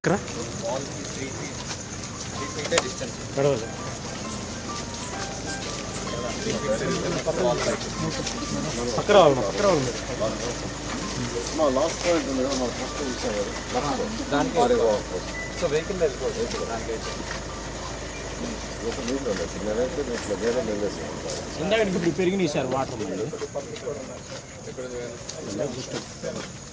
ఇక్కడ గడవదు పక్కన వాళ్ళు పక్కన వాళ్ళు మా లాస్ట్ పాయింట్ ఉంది కదా మన ఫస్ట్ చూసాం కదా దానికి సో వెహికల్ వెళ్ళిపోతుంది దానికైతే. ఇందాక ఇప్పుడు పెరిగినాయి సార్ వాటర్.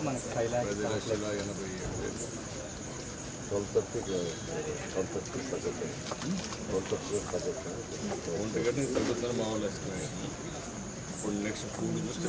మళ్ళీ ఇది పక్క ధరండి ట్వెల్వ్ థర్టీకి ట్వెల్వ్ థర్టీ తగ్గుతుంది ట్వెల్వ్ థర్టీ తగ్గుతుంది ఒంటి గంటకి తగ్గుతుందని మా వాళ్ళు వేసుకున్నారు ఇప్పుడు నెక్స్ట్ ఫుడ్ చూస్తే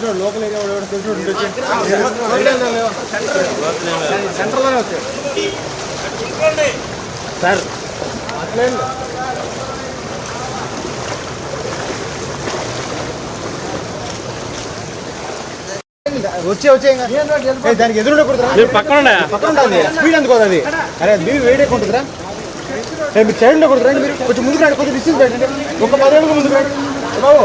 తెలిసిన లోకల్ ఏరియా తెలిసిన సెంట్రల్లోనే వచ్చాడు. సార్. వచ్చే వచ్చే దానికి మీరు పక్కన స్పీడ్ ఎందుకు అది అరే మీరు వేడే కొంటుందిరా మీరు సైడ్లో కొడుతురా మీరు కొంచెం ముందుకు రండి కొంచెం డిస్టెన్స్ పెట్టండి ఒక పది అడుగులు ముందుకు రండి. బాబు.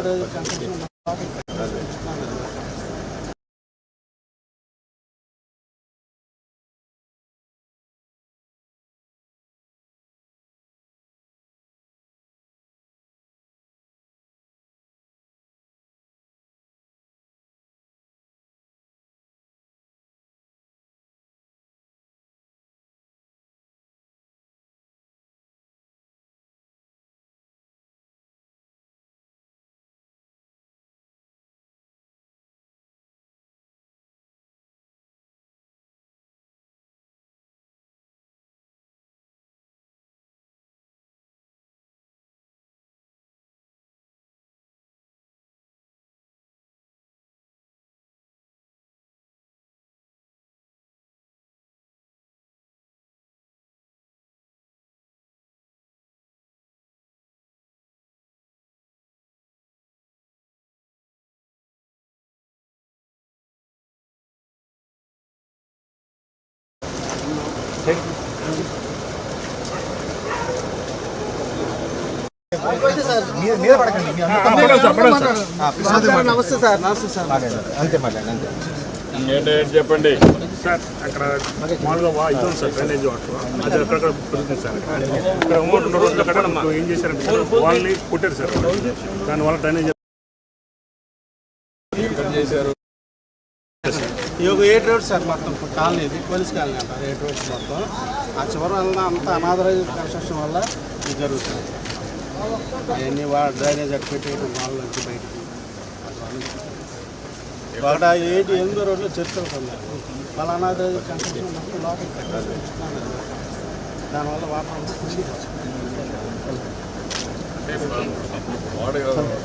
कम నమస్తే సార్ నమస్తే సార్. మాట్లాడండి. సార్. అంతే మాట్లాడండి అంతే. ఏంటంటే చెప్పండి? సార్ అక్కడ మామూలుగా వా- ఇది సార్ డ్రైనేజ్ వాటర్. అది అక్కడక్కడ పెరుగుతుంది సార్. ఇక్కడ ఉన్న రోజులు అక్కడ ఇప్పుడు ఏం చేశారంటే సార్ వాళ్ళని కొట్టారు సార్ దానివల్ల డ్రైనేజ్ ఈ ఒక ఎయిట్ రోడ్ సార్ మొత్తం కాలనీ ఇది పోలీస్ కాలనీ అంటారు. ఎయిట్ రోడ్స్ మొత్తం. ఆ చివరి వల్ల అంతా అనాథరైజ్ కన్స్ట్రక్షన్ వల్ల ఇది జరుగుతుంది. అవన్నీ వా డ్రైనేజ్ అటు పెట్టేయడం వాళ్ళ నుంచి బయటకి. ఒకట ఎయిట్ ఎనిమిదో రోడ్లో చర్చలు వాళ్ళ అనాథరైజ్ కన్స్ట్రక్షన్ మొత్తం దానివల్ల వాటర్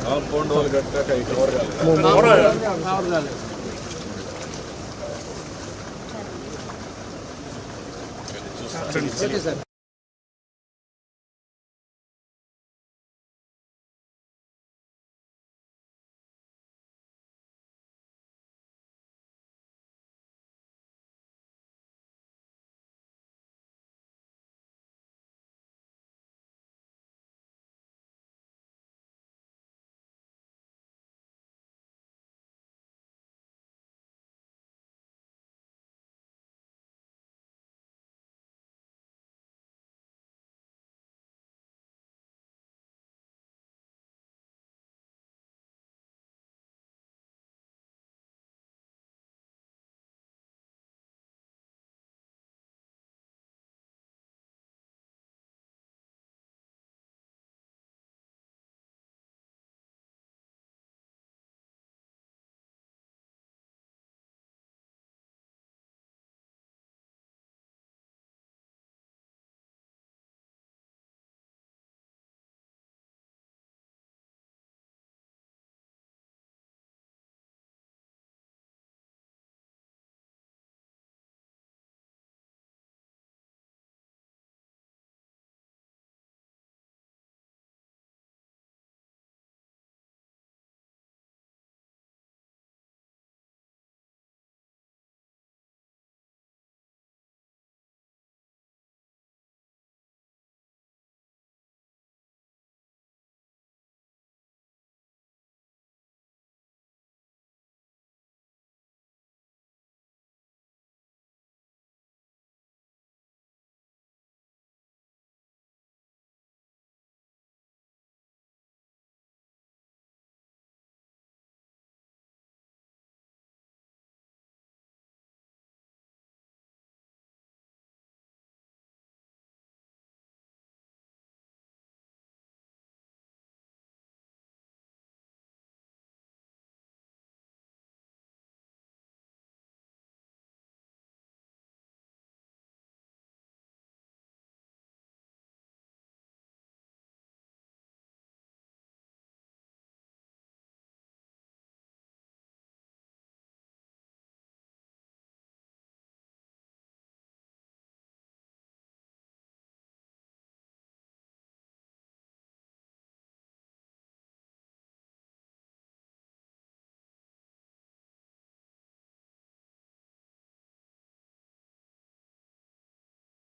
కాంపౌండ్ వాళ్ళు కట్టాక వరకు రావడం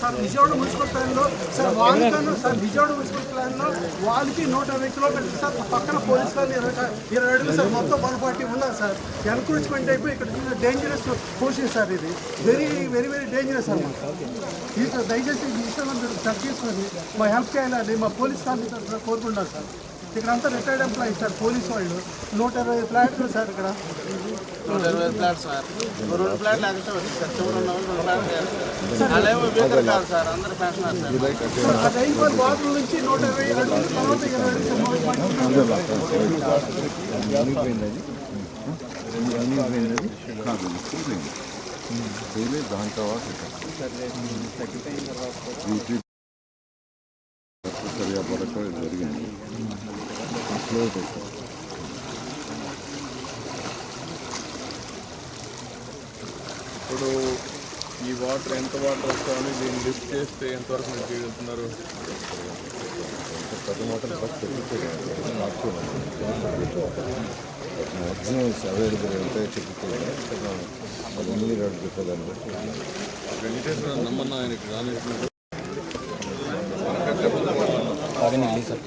సార్ విజయవాడ మున్సిపల్ ప్లాన్లో సార్ వాళ్ళకన్నా సార్ విజయవాడ మున్సిపల్ ప్లాన్లో వాళ్ళకి నూట ఇరవై కిలోమీటర్లు సార్ పక్కన పోలీస్ వాళ్ళు ఇరవై ఇరవై అడుగులు సార్ మొత్తం వన్ ఫార్టీ ఉన్నారు సార్. ఎన్క్రోచ్మెంట్ అయిపోయి ఇక్కడ డేంజరస్ పోషన్ సార్ ఇది. వెరీ వెరీ వెరీ డేంజరస్ అన్నమాట. ఇది సార్ దయచేసి ఈ విషయంలో మీరు చర్చ చేసుకొని మా హెల్ప్ చేయాలని మా పోలీస్ కాలనీ తరఫున కోరుకుంటున్నాను సార్. ఇక్కడ అంతా రిటైర్డ్ ఎంప్లాయీ సార్ పోలీస్ వాళ్ళు నూట ఇరవై ఫ్లాట్లు సార్ ఇక్కడ నూట ఇరవై ప్లాట్ సార్ రెండు ప్లాట్లు ఎక్స్ట్రా వచ్చి సార్ చివరి ఉన్న వాళ్ళు రెండు ప్లాట్లు వేస్తారు. అలాగే బీదర్ కాదు సార్ అందరు పెన్షనర్ సార్ ఆ రైన్ఫాల్ వాటర్ నుంచి నూట ఇరవై అడుగుల తర్వాత ఇరవై అడుగులు మొదలు పడుతుంది. డైలీ దాని తర్వాత వీక్లీ సరిగా పడక జరిగింది స్లో అయిపోతుంది ఇప్పుడు ఈ వాటర్ ఎంత వాటర్ వస్తామని దీన్ని లిఫ్ట్ చేస్తే ఎంతవరకు మీరు చేయగలుగుతున్నారు? పెద్ద మాత్రం ఫస్ట్ మ్యాక్సిమం అవైలబుల్ ఎంత చెప్తే అది నీరు అడుగుతుందని బట్టి. వెంకటేశ్వర నమ్మన్న ఆయనకి రాలేదు అదే సార్